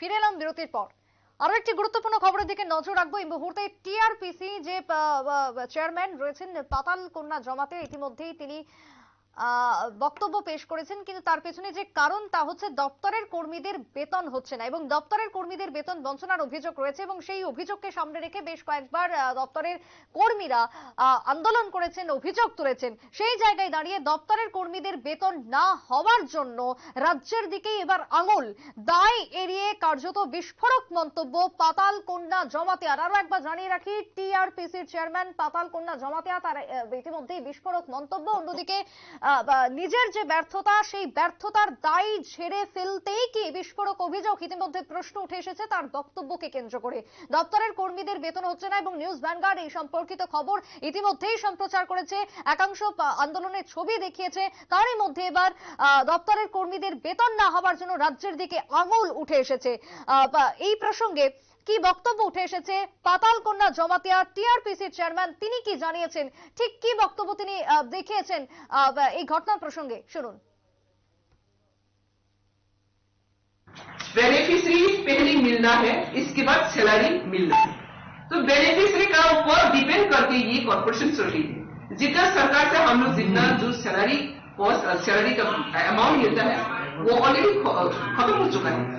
ফিরে এলাম বিরতির পর। আরও একটি গুরুত্বপূর্ণ খবরের দিকে নজর রাখব। এই মুহূর্তে টিআরপিসি যে চেয়ারম্যান রয়েছেন পাতাল কন্যা জমাতে ইতিমধ্যেই তিনি বক্তব্য পেশ করেছেন, কিন্তু তার পেছনে যে কারণ তা হচ্ছে দপ্তরের কর্মীদের বেতন হচ্ছে না এবং দপ্তরের কর্মীদের বেতন বঞ্চনার অভিযোগ রয়েছে এবং সেই অভিযোগকে সামনে রেখে বেশ কয়েকবার দপ্তরের কর্মীরা আন্দোলন করেছেন, অভিযোগ তুলেছেন। সেই জায়গায় দাঁড়িয়ে দপ্তরের কর্মীদের বেতন না হওয়ার জন্য রাজ্যের দিকেই এবার আঙুল। দায় এড়িয়ে কার্যত বিস্ফোরক মন্তব্য পাতাল কন্যা জমাতিয়ার আরও একবার জানিয়ে রাখি, টিআরপিসির চেয়ারম্যান পাতাল কন্যা জমাতিয়া, তার ইতিমধ্যেই বিস্ফোরক মন্তব্য। অন্যদিকে নিজের যে ব্যর্থতা, সেই ব্যর্থতার দায় ঝেড়ে ফেলতেই কি বিস্ফোরক অভিযোগ ইতিমধ্যে প্রশ্ন উঠে এসেছে তার বক্তব্যকে কেন্দ্র করে। দপ্তরের কর্মীদের বেতন হচ্ছে না এবং নিউজ ভ্যানগার্ড এই সম্পর্কিত খবর ইতিমধ্যেই সম্প্রচার করেছে। একাংশ আন্দোলনের ছবি দেখিয়েছে। তারই মধ্যে এবার দপ্তরের কর্মীদের বেতন না হওয়ার জন্য রাজ্যের দিকে আঙুল উঠে এসেছে। এই প্রসঙ্গে কি বক্তব্য উঠে এসেছে? পাতাল কন্যা জমাতিয়া, টিআরপিসির চেয়ারম্যান, তিনি কি জানিয়েছেন? ঠিক কি বক্তব্য তিনি দেখিয়েছেন? এই ঘটনার প্রসঙ্গে শুনুন बेनिफिशरी पहले मिलना है इसके बाद सैलरी मिलना है तो बेनिफिशरी का ऊपर डिपेंड करके ये कॉर्पोरेशन चल रही है जितना सरकार से हम लोग जितना जो सैलरी कॉस्ट सैलरी का अमाउंट मिलता है वो ऑलरेडी खत्म हो चुका है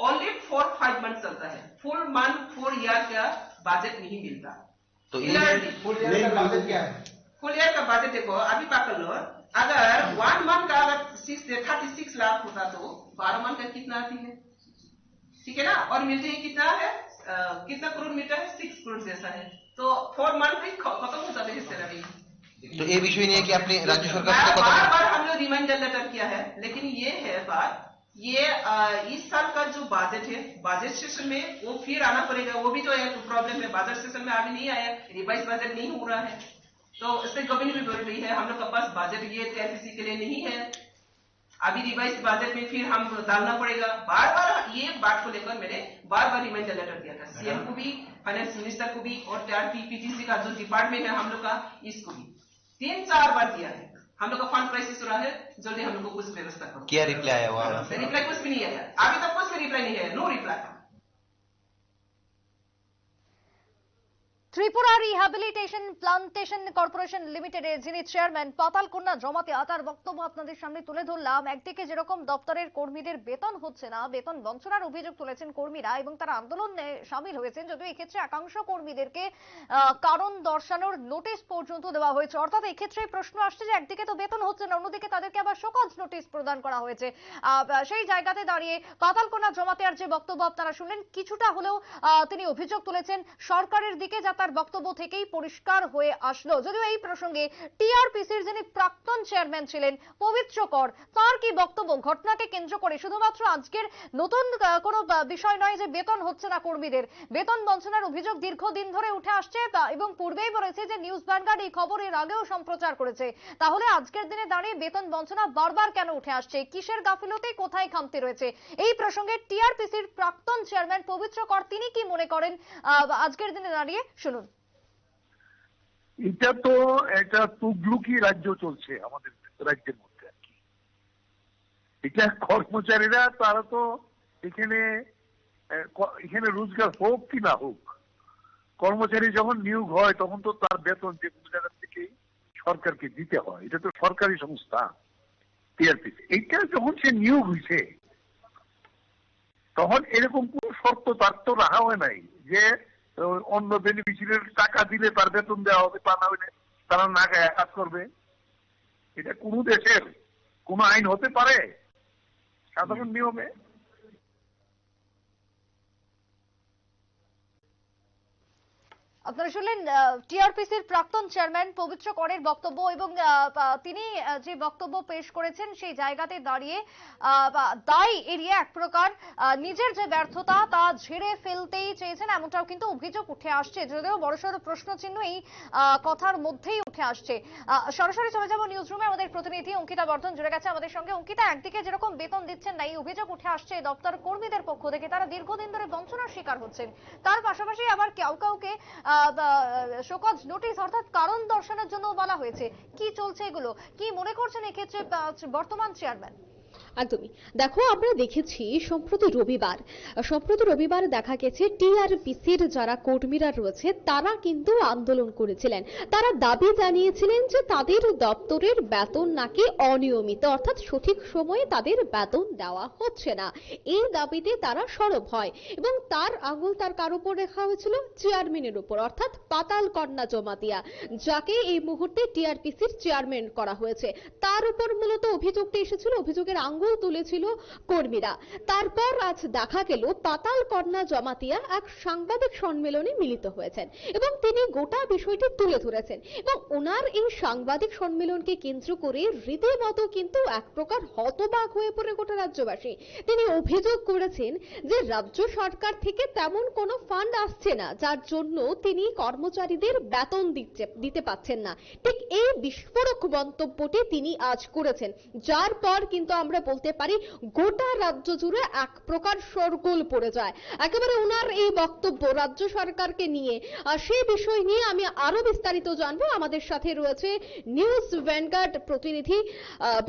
ओनली फोर फाइव मंथ चलता है। फुल मंथ फुल ईयर का बजट नहीं मिलता। तो फुल ईयर का बजट क्या है? फुल ईयर का बजट देखो अभी पकड़ लो अगर वन मंथ का अगर थर्टी सिक्स लाख होता तो बारह मंथ का कितना आती है? ठीक है ना? और मिलते ही कितना है? आ, कितना करोड़ मीटर है? सिक्स करोड़ जैसा है। तो फोर मंथ में खत्म हो जाते हैं सैलरी तो ये विषय नहीं है कि आपने राज्य सरकार बार बार हम लोग रिमाइंडर लेटर किया है। लेकिन ये है बात ये इस साल का जो बजट है बजट सेशन में वो फिर आना पड़ेगा। वो भी तो एक प्रॉब्लम है। बजट सेशन में अभी नहीं आया रिवाइज बजट नहीं हो रहा है। तो इससे गवर्नमेंट भी बोल रही है हम लोग के पास बजट ये टीआरपीसी के लिए नहीं है। अभी रिवाइज बजट में फिर हम डालना पड़ेगा। बार बार ये बात को लेकर मैंने बार बार रिमाइंडर लेटर दिया था। सीएम को भी फाइनेंस मिनिस्टर को भी और पीटीसी का जो डिपार्टमेंट है हम लोग का इसको भी। तीन चार बार दिया है। हम लोग का फंड क्राइसिस हो रहा है जल्दी हम लोग को कुछ व्यवस्था करो। क्या रिप्लाई आया हुआ रिप्लाई कुछ भी नहीं आया अभी तक कुछ भी रिप्लाई नहीं है no reply Tripura rehabilitation plantation corporation লিমিটেডের যিনি চেয়ারম্যান পাতাল কন্যা জমাতে তার বক্তব্য আপনাদের সামনে তুলে ধরলাম। একদিকে যেরকম দপ্তরের কর্মীদের বেতন হচ্ছে না, বেতন বঞ্চনার অভিযোগ তুলেছেন কর্মীরা এবং তারা আন্দোলনে সামিল হয়েছেন, যদিও এক্ষেত্রে একাংশ কর্মীদেরকে কারণ দর্শানোর নোটিশ পর্যন্ত দেওয়া হয়েছে। অর্থাৎ এক্ষেত্রে প্রশ্ন আসছে যে একদিকে তো বেতন হচ্ছে না, অন্যদিকে তাদেরকে আবার শোকজ নোটিশ প্রদান করা হয়েছে। সেই জায়গাতে দাঁড়িয়ে পাতাল কন্যা জমাতে যে বক্তব্য আপনারা শুনলেন, কিছুটা হলেও তিনি অভিযোগ তুলেছেন সরকারের দিকে যা তার বক্তব্য থেকেই পরিষ্কার হয়ে আসলো। যদিও এই প্রসঙ্গে টিআরপিসির যিনি প্রাক্তন চেয়ারম্যান ছিলেন, পবিত্র কর, তার কি বক্তব্য? ঘটনাকে কেন্দ্র করে শুধুমাত্র আজকের নতুন কোনো বিষয় নয় যে বেতন হচ্ছে না কর্মীদের। বেতন বঞ্চনার অভিযোগ দীর্ঘদিন ধরে উঠে আসছে এবং পূর্বেই বলেছে যে নিউজ ভ্যানগার্ড এই খবর এর আগেও সম্প্রচার করেছে। তাহলে আজকের দিনে দাঁড়িয়ে বেতন বঞ্চনা বারবার কেন উঠে আসছে? কিসের গাফিলতে? কোথায় খামতি রয়েছে? এই প্রসঙ্গে টিআরপিসির প্রাক্তন চেয়ারম্যান পবিত্র কর, তিনি কি মনে করেন? আজকের দিনে দাঁড়িয়ে শুনুন। এটা তো একটা তুগলুকি রাজ্য চলছে আমাদের রাজ্যের মধ্যে আর কি। এটা কর্মচারীরা, তারা তো এখানে এখানে রোজগার হোক কি না হোক, কর্মচারী যখন নিয়োগ হয়, তখন তো তার বেতন যে কোনো জায়গা থেকে সরকারকে দিতে হয়। এটা তো সরকারি সংস্থা, টিআরপি এইটা যখন সে নিয়োগ হয়েছে, তখন এরকম কোন শর্ত তার তো রাখা হয় নাই যে অন্য বেনিফিশিয়ারির টাকা দিলে তার বেতন দেওয়া হবে, তা না হলে তারা না গায়ে কাজ করবে। এটা কোনো দেশের কোন আইন হতে পারে, সাধারণ নিয়মে। আপনারা শুনলেন টিআরপিসির প্রাক্তন চেয়ারম্যান পবিত্র করের বক্তব্য এবং তিনি যে বক্তব্য পেশ করেছেন সেই জায়গাতে দাঁড়িয়ে দায় এড়িয়ে এক প্রকার নিজের যে ব্যর্থতা তা ঝেড়ে ফেলতেই চেয়েছেন এমনটাও কিন্তু অভিযোগ উঠে আসছে। যদিও বড়সড় প্রশ্নচিহ্ন এই আহ, কথার মধ্যেই উঠে আসছে। সরাসরি চলে যাব নিউজ রুমে আমাদের প্রতিনিধি অঙ্কিতা বর্ধন জুড়ে গেছে আমাদের সঙ্গে। অঙ্কিতা, একদিকে যেরকম বেতন দিচ্ছেন না, এই অভিযোগ উঠে আসছে দপ্তর কর্মীদের পক্ষ থেকে। তারা দীর্ঘদিন ধরে বঞ্চনার শিকার হচ্ছেন। তার পাশাপাশি আবার কেউ কাউকে শোকজ নোটিশ অর্থাৎ কারণ দর্শানোর জন্য বলা হয়েছে। কি চলছে এগুলো? কি মনে করছেন এক্ষেত্রে বর্তমান চেয়ারম্যান একদমই। দেখো, আমরা দেখেছি সম্প্রতি রবিবার সম্প্রতি রবিবার দেখা গেছে টিআরপিসির যারা কর্মীরা রয়েছে, তারা কিন্তু আন্দোলন করেছিলেন। তারা দাবি জানিয়েছিলেন যে তাদের দপ্তরের বেতন নাকি অনিয়মিত, অর্থাৎ সঠিক সময়ে তাদের বেতন দেওয়া হচ্ছে না। এই দাবিতে তারা সরব হয় এবং তার আঙুল তার কার উপর রেখা হয়েছিল? চেয়ারম্যানের উপর, অর্থাৎ পাতাল কন্যা জমাতিয়া, যাকে এই মুহূর্তে টিআরপিসির চেয়ারম্যান করা হয়েছে। তার উপর মূলত অভিযোগটা এসেছিল। অভিযোগের আঙ্গুল তুলেছিল কর্মীরা। তারপর আজ দেখা গেল পাতাল কন্যা জমাতিয়া এক সাংবাদিক সম্মেলনে মিলিত হয়েছেন এবং তিনি গোটা বিষয়টি তুলে ধরেছেন এবং ওনার এই সাংবাদিক সম্মেলনকে কেন্দ্র করে রীতিমতো কিন্তু এক প্রকার হতবাক হয়ে পড়ে গোটা রাজ্যবাসী। তিনি অভিযোগ করেছেন যে রাজ্য সরকার থেকে তেমন কোনো ফান্ড আসছে না, যার জন্য তিনি কর্মচারীদের বেতন দিচ্ছে, দিতে পাচ্ছেন না। ঠিক এই বিস্ফোরক মন্তব্যটি তিনি আজ করেছেন, যার পর কিন্তু আমরা বলতে পারি, গোটা রাজ্য জুড়ে এক প্রকার শোরগোল পড়ে যায়। একেবারে ওনার এই বক্তব্য রাজ্য সরকারকে নিয়ে। সেই বিষয় নিয়ে আমি আরও বিস্তারিত জানব। আমাদের সাথে রয়েছে নিউজ ভ্যানগার্ড প্রতিনিধি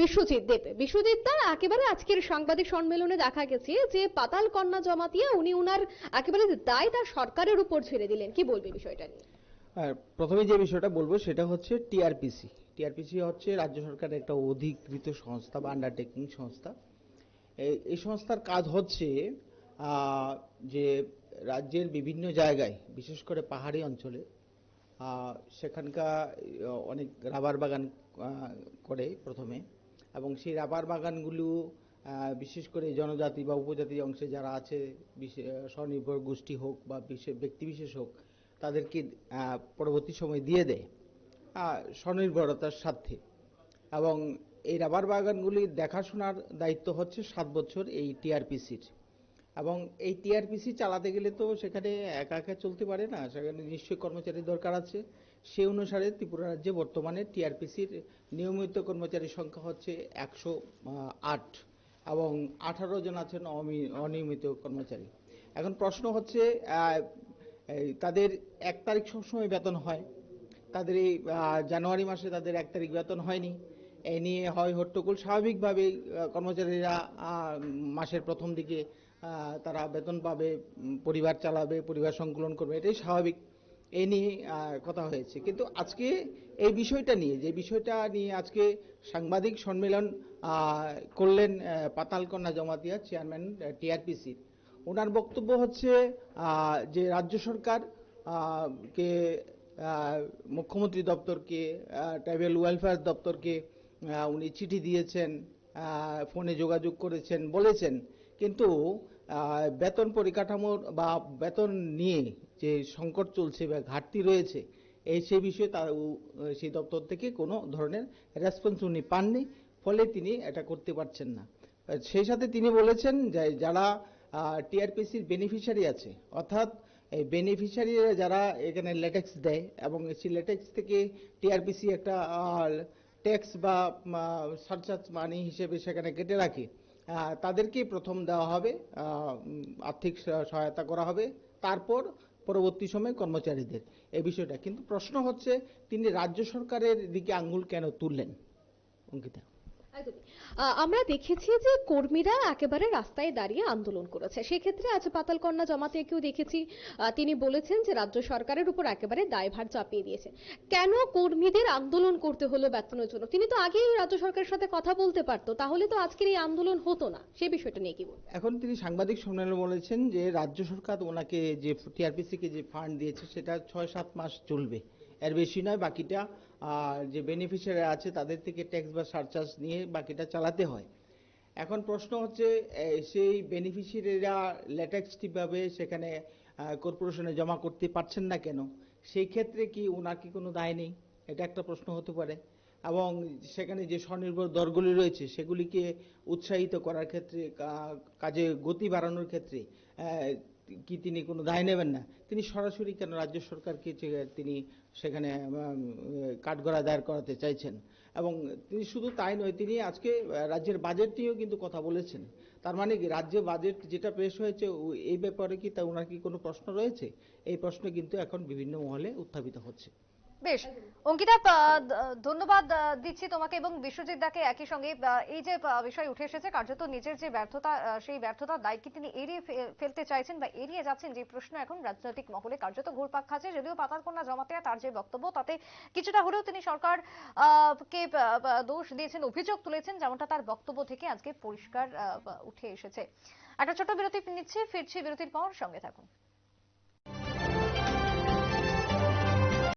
বিশ্বজিৎ দেব। বিশ্বজিৎ দা, একেবারে আজকের সাংবাদিক সম্মেলনে দেখা গেছে যে পাতাল কন্যা জমাতিয়া, উনি উনার একেবারে দায় তার সরকারের উপর ছেড়ে দিলেন। কি বলবে বিষয়টা নিয়ে? প্রথমে যে বিষয়টা বলব, সেটা হচ্ছে টিআরপিসি। টিআরপিসি হচ্ছে রাজ্য সরকারের একটা অধিকৃত সংস্থা বা আন্ডারটেকিং সংস্থা। এই সংস্থার কাজ হচ্ছে যে রাজ্যের বিভিন্ন জায়গায়, বিশেষ করে পাহাড়ি অঞ্চলে সেখানকার অনেক রাবার বাগান করে প্রথমে। এবং সেই রাবার বাগানগুলো বিশেষ করে জনজাতি বা উপজাতি অংশে যারা আছে স্বনির্ভর গোষ্ঠী হোক বা বিশেষ ব্যক্তিবিশেষ হোক, তাদেরকে পরবর্তী সময় দিয়ে দেয়। স্বনির্ভরতার স্বার্থে এবং এই রাবার বাগানগুলির দেখাশোনার দায়িত্ব হচ্ছে সাত বছর এই টিআরপিসির এবং এই টিআরপিসি চালাতে গেলে তো সেখানে একা একা চলতে পারে না, সেখানে নিশ্চয়ই কর্মচারী দরকার আছে। সেই অনুসারে ত্রিপুরা রাজ্যে বর্তমানে টিআরপিসির নিয়মিত কর্মচারীর সংখ্যা হচ্ছে একশো আট এবং আঠারো জন আছেন অনিয়মিত কর্মচারী। এখন প্রশ্ন হচ্ছে তাদের এক তারিখ সবসময় বেতন হয়। তাদের এই জানুয়ারি মাসে তাদের এক তারিখ বেতন হয়নি। এই নিয়ে হয় হট্টগোল। স্বাভাবিকভাবেই কর্মচারীরা মাসের প্রথম দিকে তারা বেতন পাবে পরিবার চালাবে, পরিবার সংকুলন করবে, এটাই স্বাভাবিক। এই নিয়ে কথা হয়েছে। কিন্তু আজকে এই বিষয়টা নিয়ে, যে বিষয়টা নিয়ে আজকে সাংবাদিক সম্মেলন করলেন পাতালকন্যা জমাতিয়া, চেয়ারম্যান টিআরপিসির ওনার বক্তব্য হচ্ছে যে রাজ্য সরকার কে মুখ্যমন্ত্রী দপ্তরকে ট্রাইবেল ওয়েলফেয়ার দপ্তরকে উনি চিঠি দিয়েছেন ফোনে যোগাযোগ করেছেন, বলেছেন। কিন্তু বেতন পরিকাঠামোর বা বেতন নিয়ে যে সংকট চলছে বা ঘাটতি রয়েছে, এই সে বিষয়ে তার সেই দপ্তর থেকে কোনো ধরনের রেসপন্স উনি পাননি, ফলে তিনি এটা করতে পারছেন না। সেই সাথে তিনি বলেছেন যে যারা টিআরপিসির বেনিফিশিয়ারি আছে, অর্থাৎ এই বেনিফিশিয়ারিরা যারা এখানে লেটেক্স দেয় এবং সেই লেটেক্স থেকে টিআরপিসি একটা ট্যাক্স বা সারচার্জ মানি হিসেবে সেখানে কেটে রাখে। তাদেরকেই প্রথম দেওয়া হবে আর্থিক সহায়তা করা হবে। তারপর পরবর্তী সময়ে কর্মচারীদের। এই বিষয়টা। কিন্তু প্রশ্ন হচ্ছে, তিনি রাজ্য সরকারের দিকে আঙ্গুল কেন তুললেন? অঙ্কিতা। আমরা দেখেছি যে কর্মীরা একেবারে রাস্তায় দাঁড়িয়ে আন্দোলন করেছে। সেক্ষেত্রে আজ পাতালকন্যা জমাতেকেও দেখেছি তিনি বলেছেন যে রাজ্য সরকারের উপর একেবারে দায়ভার চাপিয়ে দিয়েছে। কেন কর্মীদের আন্দোলন করতে হলো বেতনের জন্য? তিনি তো আগেই রাজ্য সরকারের সাথে কথা বলতে পারতো, তাহলে তো আজকের এই আন্দোলন হতো না। সে বিষয়টা নিয়ে কি বলবেন? এখন তিনি সাংবাদিক সম্মেলনে বলেছেন যে রাজ্য সরকার ওনাকে যে টিআরপিসিকে যে ফান্ড দিয়েছে, সেটা ছয় সাত মাস চলবে। এর বেশি নয়, বাকিটা যে বেনিফিশিয়ারি আছে, তাদের থেকে ট্যাক্স বা সারচার্জ নিয়ে বাকিটা চালাতে হয়। এখন প্রশ্ন হচ্ছে সেই বেনিফিশিয়ারিরা ল্যাটেক্স ঠিকভাবে সেখানে কর্পোরেশনে জমা করতে পারছেন না কেন? সেই ক্ষেত্রে কি ওনার কি কোনো দায় নেই? এটা একটা প্রশ্ন হতে পারে। এবং সেখানে যে স্বনির্ভর দলগুলি রয়েছে, সেগুলিকে উৎসাহিত করার ক্ষেত্রে কাজে গতি বাড়ানোর ক্ষেত্রে কি তিনি কোনো দায় নেবেন না? তিনি সরাসরি কেন রাজ্য সরকারকে তিনি সেখানে কাঠগড়া দায়ের করাতে চাইছেন। এবং তিনি শুধু তাই নয়, তিনি আজকে রাজ্যের বাজেট নিয়েও কিন্তু কথা বলেছেন। তার মানে কি, রাজ্যে বাজেট যেটা পেশ হয়েছে এই ব্যাপারে কি তা, ওনার কি কোনো প্রশ্ন রয়েছে? এই প্রশ্ন কিন্তু এখন বিভিন্ন মহলে উত্থাপিত হচ্ছে। বেশ অঙ্কিতা ধন্যবাদ দিচ্ছি তোমাকে এবং বিশ্বজিৎ দাকে একই সঙ্গে এই যে বিষয় উঠে এসেছে কার্যত নিজের যে ব্যর্থতা সেই ব্যর্থতার দায় কি তিনি এড়িয়ে ফেলতে চাইছেন বা এড়িয়ে যাচ্ছেন যে প্রশ্ন এখন রাজনৈতিক মহলে কার্যত ঘুরপাক খাচ্ছে যদিও পাতার কন্যা জমাতে তার যে বক্তব্য তাতে কিছুটা হলেও তিনি সরকার আহ, কে দোষ দিয়েছেন অভিযোগ তুলেছেন যেমনটা তার বক্তব্য থেকে আজকে পরিষ্কার আহ, উঠে এসেছে। একটা ছোট বিরতি নিচ্ছি ফিরছি বিরতির পর সঙ্গে থাকুন।